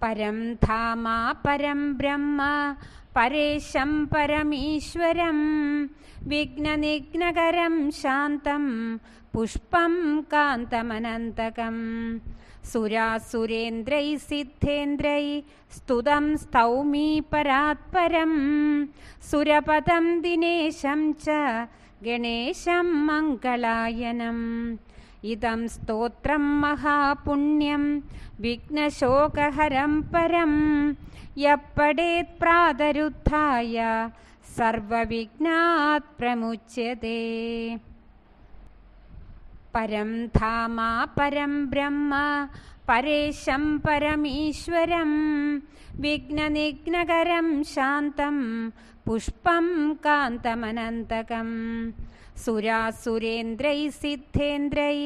परं धामा परं ब्रह्म परेशं परमीश्वरं विघ्ननिघ्नकरं शान्तं पुष्पं कान्तमनन्तकम्। सुरासुरेन्द्रैः सिद्धेन्द्रैः स्तुतं स्तौमी परात्परं सुरपदं दिनेशं च गणेशं मङ्गलायनम् इदं स्तोत्रं महापुण्यं विघ्नशोकहरं परं। यः पडेत् प्रातरुत्थाय सर्वविघ्नात् प्रमुच्यते परं धामा परं ब्रह्म परेशं परमीश्वरं विघ्ननिघ्नकरं शान्तं पुष्पं कान्तमनन्तकम् सुरासुरेन्द्रैः सिद्धेन्द्रैः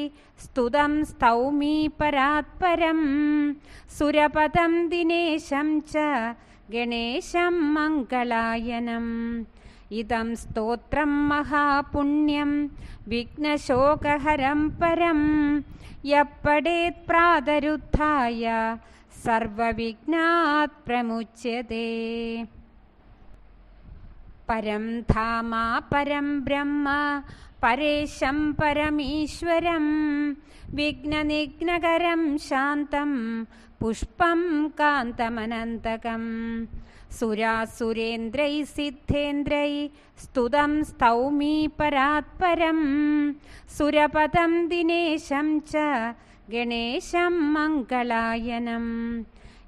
स्तुतं स्तौमी परात्परं सुरपदं दिनेशं च गणेशं मङ्गलायनम् इदं स्तोत्रं महापुण्यं विघ्नशोकहरं परं। यः पडेत् प्रातरुत्थाय सर्वविघ्नात् प्रमुच्यते परं धामा परं ब्रह्म परेशं परमीश्वरं विघ्ननिघ्नकरं शान्तं पुष्पं कान्तमनन्तकं। सुरासुरेन्द्रैः सिद्धेन्द्रैः स्तुतं स्तौमी परात्परं सुरपदं दिनेशं च गणेशं मङ्गलायनम्